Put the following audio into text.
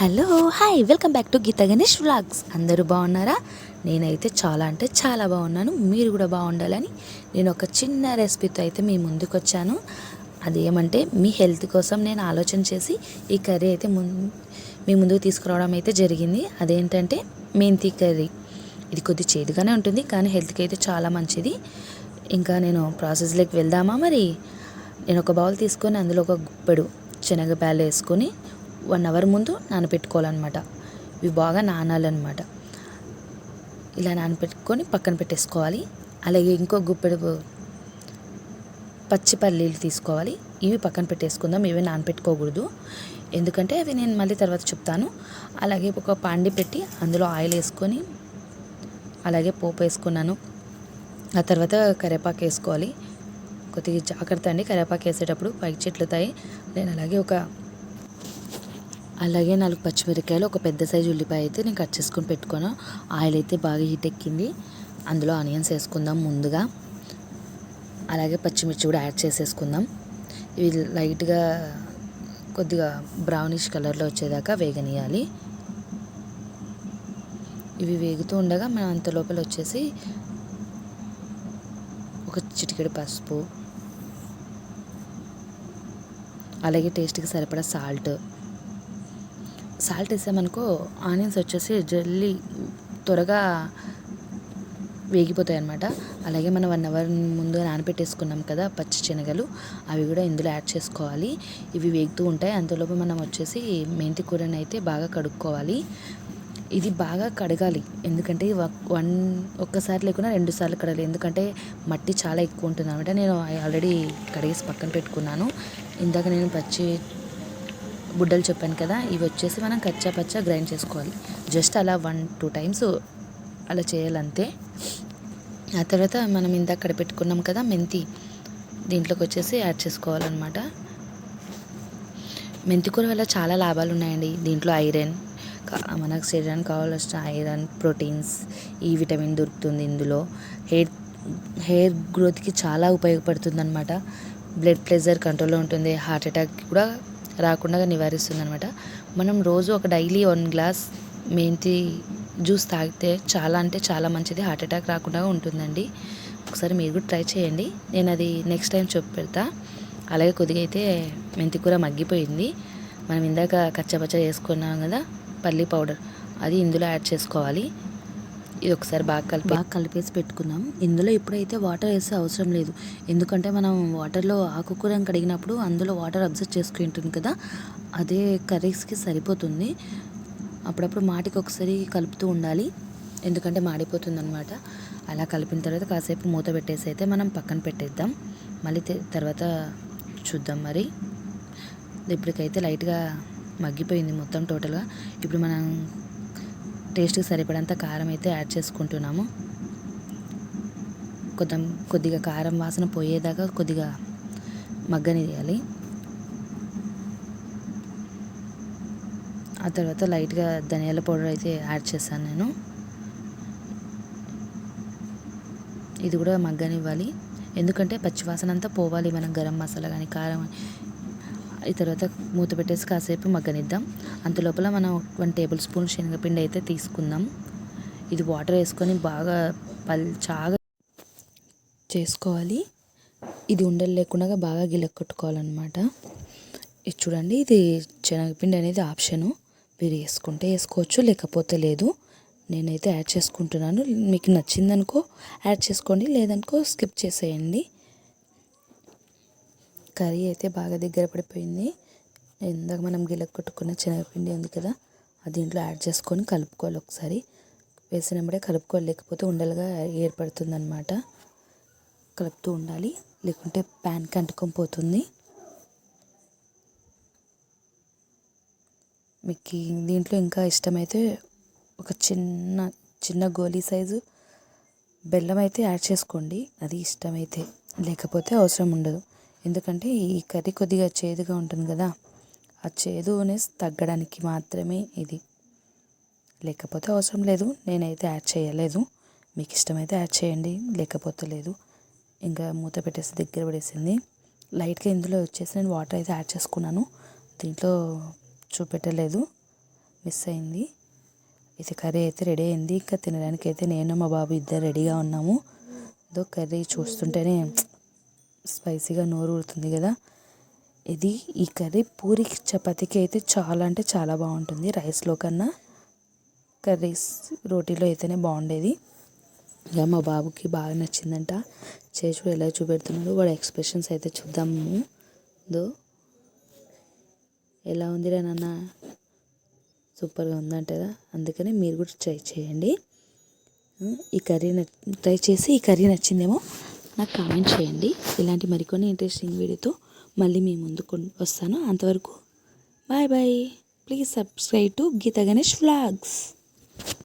Hello hi welcome back to Geetha Ganesh vlogs అందరూ బాగున్నారా? నేనైతే చాలా అంటే చాలా బాగున్నాను. మీరు కూడా బాగుండాలని నేను ఒక చిన్న రెసిపీతో అయితే మీ ముందుకు వచ్చాను అదేమంటే మీ హెల్త్ కోసం నేను ఆలోచన చేసి ఈ కర్రీ అయితే ము మీ ముందుకు తీసుకురావడం అయితే జరిగింది. అదేంటంటే మెంతి కర్రీ. ఇది కొద్ది చేదుగానే ఉంటుంది కానీ హెల్త్కి అయితే చాలా మంచిది. ఇంకా నేను ప్రాసెస్లోకి వెళ్దామా మరి? నేను ఒక బౌల్ తీసుకొని అందులో ఒక గుప్పెడు శనగపాలు వేసుకొని వన్ అవర్ ముందు నానబెట్టుకోవాలన్నమాట. ఇవి బాగా నానాలన్నమాట. ఇలా నానబెట్టుకొని పక్కన పెట్టేసుకోవాలి. అలాగే ఇంకో గుప్పెడు పచ్చి పల్లీలు తీసుకోవాలి. ఇవి పక్కన పెట్టేసుకుందాం. ఇవి నానపెట్టుకోకూడదు ఎందుకంటే అవి నేను మళ్ళీ తర్వాత చెప్తాను. అలాగే ఒక పాండి పెట్టి అందులో ఆయిల్ వేసుకొని అలాగే పోపు వేసుకున్నాను. ఆ తర్వాత కరివేపాకు వేసుకోవాలి. కొద్దిగా జాగ్రత్త అండి. కరివేపాకు వేసేటప్పుడు పైకి చెట్లుతాయి. నేను అలాగే ఒక అలాగే నాలుగు పచ్చిమిరకాయలు ఒక పెద్ద సైజు ఉల్లిపాయ అయితే నేను కట్ చేసుకొని పెట్టుకున్నాను ఆయిల్ అయితే బాగా హీట్ ఎక్కింది. అందులో ఆనియన్స్ వేసుకుందాం ముందుగా. అలాగే పచ్చిమిర్చి కూడా యాడ్ చేసేసుకుందాం. ఇవి లైట్గా కొద్దిగా బ్రౌనిష్ కలర్లో వచ్చేదాకా వేగనీయాలి ఇవి వేగుతూ ఉండగా మనం అంత లోపల వచ్చేసి ఒక చిటికెడు పసుపు. అలాగే టేస్ట్కి సరిపడా సాల్ట్. సాల్ట్ వేసామనుకో ఆనియన్స్ వచ్చేసి జల్లీ త్వరగా వేగిపోతాయి అనమాట అలాగే మనం వన్ అవర్ ముందు నానబెట్టేసుకున్నాం కదా పచ్చి శనగలు అవి కూడా ఇందులో యాడ్ చేసుకోవాలి. ఇవి వేగుతూ ఉంటాయి. అంతలోపు మనం వచ్చేసి మెంతి కూరని అయితే బాగా కడుక్కోవాలి. ఇది బాగా కడగాలి. ఎందుకంటే వన్ ఒక్కసారి లేకుండా రెండు సార్లు కడగాలి. ఎందుకంటే మట్టి చాలా ఎక్కువ ఉంటుంది అనమాట నేను ఆల్రెడీ కడిగేసి పక్కన పెట్టుకున్నాను. ఇందాక నేను పచ్చి బుడ్డలు చెప్పాను కదా ఇవి వచ్చేసి మనం కచ్చా పచ్చా గ్రైండ్ చేసుకోవాలి. జస్ట్ అలా వన్ టూ టైమ్స్ అలా చేయాలంతే. ఆ తర్వాత మనం ఇందాక అక్కడ పెట్టుకున్నాం కదా మెంతి. దీంట్లోకి వచ్చేసి యాడ్ చేసుకోవాలన్నమాట. మెంతి కూర వల్ల చాలా లాభాలు ఉన్నాయండి. దీంట్లో ఐరన్ మనకు శరీరానికి కావాల్సిన ఐరన్ ప్రోటీన్స్ ఈ విటమిన్ దొరుకుతుంది ఇందులో. హెయిర్ హెయిర్ గ్రోత్కి చాలా ఉపయోగపడుతుంది అనమాట బ్లడ్ ప్రెషర్ కంట్రోల్లో ఉంటుంది. హార్ట్ అటాక్ కూడా రాకుండా నివారిస్తుంది అనమాట మనం రోజు ఒక డైలీ వన్ గ్లాస్ మెంతి జ్యూస్ తాగితే చాలా అంటే చాలా మంచిది. హార్ట్ అటాక్ రాకుండా ఉంటుందండి. ఒకసారి మీరు కూడా ట్రై చేయండి. నేను అది నెక్స్ట్ టైం చెప్పి పెడతా. అలాగే కొద్దిగా అయితే మెంతి కూర మగ్గిపోయింది. మనం ఇందాక కచ్చపచ్చ చేసుకున్నాం కదా పల్లీ పౌడర్. అది ఇందులో యాడ్ చేసుకోవాలి. ఇది ఒకసారి బాగా కలిపి బాగా కలిపేసి పెట్టుకుందాం. ఇందులో ఇప్పుడైతే వాటర్ వేసే అవసరం లేదు ఎందుకంటే మనం వాటర్లో ఆకుకూరని కడిగినప్పుడు అందులో వాటర్ అబ్జర్వ్ చేసుకుంటుంది కదా అదే కర్రీస్కి సరిపోతుంది. అప్పుడప్పుడు మాటికి ఒకసారి కలుపుతూ ఉండాలి ఎందుకంటే మాడిపోతుంది అనమాట అలా కలిపిన తర్వాత కాసేపు మూత పెట్టేసి అయితే మనం పక్కన పెట్టేద్దాం. మళ్ళీ తర్వాత చూద్దాం మరి. ఇప్పటికైతే లైట్గా మగ్గిపోయింది మొత్తం టోటల్గా. ఇప్పుడు మనం టేస్ట్కి సరిపడంత కారం అయితే యాడ్ చేసుకుంటున్నాము. కొంచెం కొద్దిగా కారం వాసన పోయేదాకా కొద్దిగా మగ్గనియాలి ఆ తర్వాత లైట్గా ధనియాల పౌడర్ అయితే యాడ్ చేశాను నేను. ఇది కూడా మగ్గనివ్వాలి. ఎందుకంటే పచ్చివాసన అంతా పోవాలి మనం గరం మసాలా కానీ కారం ఈ తర్వాత మూత పెట్టేసి కాసేపు మగ్గనిద్దాం. అంత లోపల మనం వన్ టేబుల్ స్పూన్ శనగపిండి అయితే తీసుకుందాం. ఇది వాటర్ వేసుకొని బాగా పల్చాగా చేసుకోవాలి. ఇది ఉండలు లేకుండా బాగా గిలక్కొట్టుకోవాలన్నమాట. ఇది చూడండి ఇది శనగపిండి అనేది ఆప్షను. మీరు వేసుకుంటే వేసుకోవచ్చు లేకపోతే లేదు. నేనైతే యాడ్ చేసుకుంటున్నాను. మీకు నచ్చిందనుకో యాడ్ చేసుకోండి లేదనుకో స్కిప్ చేసేయండి. కర్రీ అయితే బాగా దగ్గర పడిపోయింది. ఇందాక మనం గిలక్ కొట్టుకున్న శనగపిండి ఉంది కదా అది దీంట్లో యాడ్ చేసుకొని కలుపుకోవాలి ఒకసారి. వేసినప్పుడే కలుపుకోవాలి లేకపోతే ఉండలుగా ఏర్పడుతుంది అనమాట కలుపుతూ ఉండాలి లేకుంటే ప్యాన్కి అంటుకొని పోతుంది. మీకు దీంట్లో ఇంకా ఇష్టమైతే ఒక చిన్న చిన్న గోలీ సైజు బెల్లం అయితే యాడ్ చేసుకోండి. అది ఇష్టమైతే లేకపోతే అవసరం ఉండదు. ఎందుకంటే ఈ కర్రీ కొద్దిగా చేదుగా ఉంటుంది కదా ఆ చేదుని తగ్గడానికి మాత్రమే ఇది. లేకపోతే అవసరం లేదు నేనైతే యాడ్ చేయలేదు. మీకు ఇష్టమైతే యాడ్ చేయండి లేకపోతే లేదు. ఇంకా మూత పెట్టేసి దగ్గర పడేసింది. లైట్గా ఇందులో వచ్చేసి నేను వాటర్ అయితే యాడ్ చేసుకున్నాను. దీంట్లో చూపెట్టలేదు మిస్ అయింది. ఇది కర్రీ అయితే రెడీ అయింది. ఇంకా తినడానికి అయితే నేను మా బాబు ఇద్దరు రెడీగా ఉన్నాము. ఏదో కర్రీ చూస్తుంటేనే స్పైసీగా నోరు ఊరుతుంది కదా. ఇది ఈ కర్రీ పూరికి చపాతీకి అయితే చాలా అంటే చాలా బాగుంటుంది రైస్లో కన్నా. కర్రీస్ రోటీలో అయితేనే బాగుండేది. ఇక మా బాబుకి బాగా నచ్చిందంట. చేసి ఎలా చూపెడుతున్నాడు వాడు ఎక్స్ప్రెషన్స్ అయితే చూద్దాము దో. ఎలా ఉందిరా నాన్న? సూపర్గా ఉందంటదా అందుకని మీరు కూడా ట్రై చేయండి. ఈ కర్రీ ట్రై చేసి ఈ కర్రీ నచ్చిందేమో. నాకు కామెంట్ చేయండి. ఇలాంటి మరికొన్ని ఇంట్రెస్టింగ్ వీడియోతో మళ్ళీ మీ ముందుకు వస్తాను. అంతవరకు bye bye please subscribe to Geetha Ganesh vlogs